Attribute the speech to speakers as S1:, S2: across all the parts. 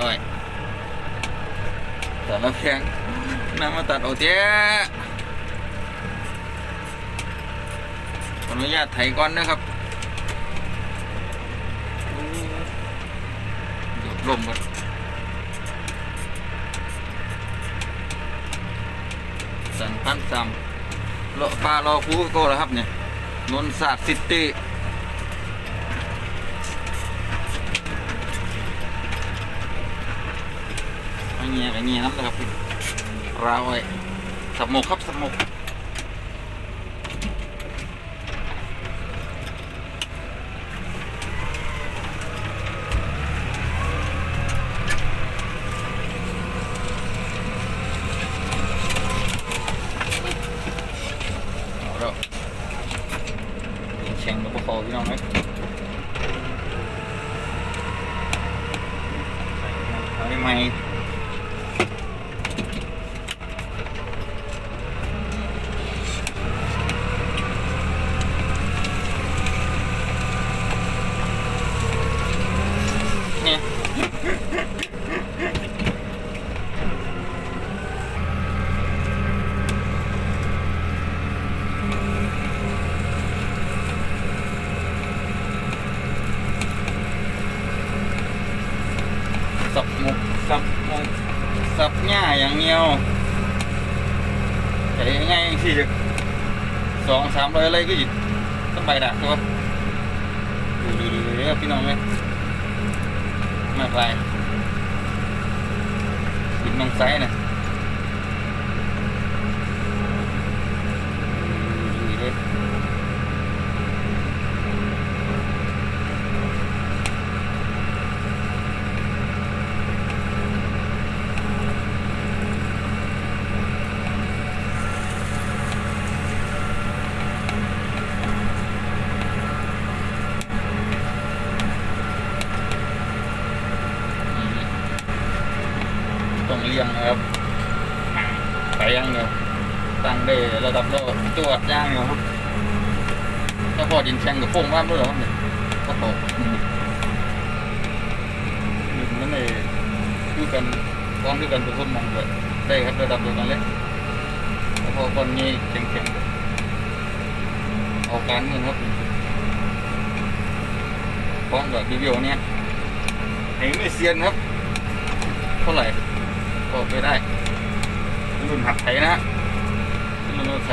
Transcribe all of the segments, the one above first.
S1: โอ้ยแต่ละแพงน้ำมาตัดโอเจ๊ขออนุญาตไถก่อนนะครับเดี๋ยวลมก่อนสันพันซัมเลาะปลารอคูโก้แล้วครับเนี่ยนนศาสตร์ซิตี้ อันนี้อันนี้น้ำนะครับราวไอ้สับหมกครับสมกเอาแข่งกับพวกเขาพี่น้องไหมใส่ไม เนี่ยสับหมก สับสับหญ้าอย่างเดียวแต่ง่ายๆสิสองสามร้อยอะไรก็หยิบต้องไปดักตัวดูดูดูดูพี่น้องเลยมากลายบินมังไซนะดูดูดู ต้องเลี้ยงนะครับไปย่างเดียตั้งได้ระดับโลกจวดย่างเดียครับถ้าพอดินแข็งกับโค้งว่านด้วยเหรอครับเนี่ยก็ตกหนึ่งนั่นเองคือกันพร้อมด้วยกันเป็นคนมองด้วยได้ครับระดับเดียวกันเลยแล้วพอคนนี้แข็งๆเอาการเงินครับพร้อมกับรีวิวเนี่ยไอ้ไม่เซียนครับเท่าไหร่ อกไม่ได้รุ่นหัดไถนะฮะรุ่นหัดไถ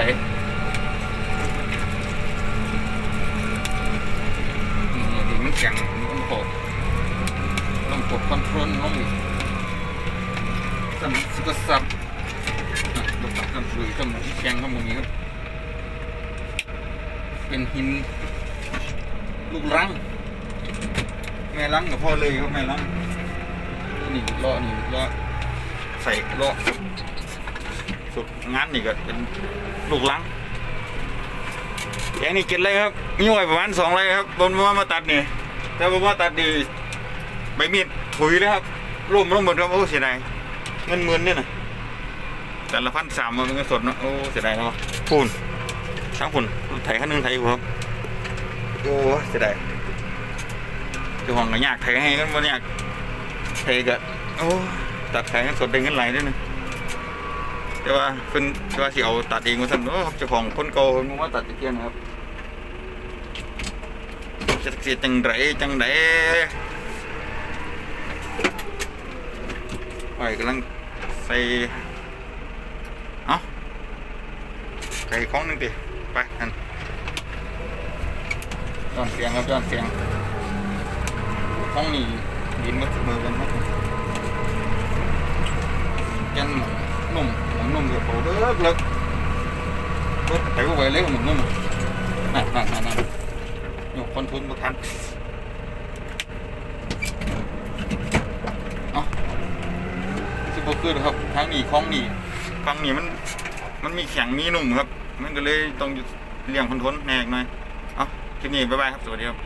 S1: นี่ดิมันแข็งมันโผล่ต้องกดคอนโทรลลงอีกสมสกัดสับอะดูตัดกันลุยสมองแข็งข้างบนนี้ครับเป็นหินลูกรังแม่รังกับพ่อเลยครับแม่รังนี่ล้อนี่ล้อ ใส่ล้อสุดงานนี่ก็เป็นลูกลังแกงนี่เก็ดเลยครับมีไว้ประมาณสองไรครับบนว่ามาตัดนี่แต่ว่ามาตัดดีใบมีดถุยเลยครับร่วมร่วมหมดครับโอ้เสียดายเงินหมื่นเนี่ยนะแต่ละพันสามมันเป็นเงินสดเนาะโอ้เสียดายเนาะพูนทั้งพูนไถขั้นหนึงไถอยู่ครับโอ้เสียดายเจ้าของก็ยากไถให้กันบ่ยากเทกะโอ้ ตัดขายเงินสดได้เงินไหลด้วยนะแต่ว่าเพิ่นแต่ว่าสิเอาตัดเองว่าซั่นโอ้เจ้าของคนเก่าเพิ่นมาตัดตะเกียงนะครับจะเสียจังไดจังไดไอ้กำลังใส่เอ้าใส่ของหนึงติไปอันจอนเสียงครับจอนเสียงของนี่ดินมันเสมอกันครับ ยันหนุ่มหนุ่มหนุ่มเดี๋ยวโผล่เลิกเลิกเลิกแต่ก็ไวเล็กหนุ่มนุ่มนั่นนั่นนั่นนั่นยกคอนทุนมาทันเอาสิบคือครับทางนี้คล้องนี่ฟังนี่มัน มันมีแข็งมีหนุ่มครับ มันก็เลยต้องเลี้ยงคอนทนแหนกหน่อยเอ้าคลิปนี้บ๊ายบายครับ สวัสดีครับ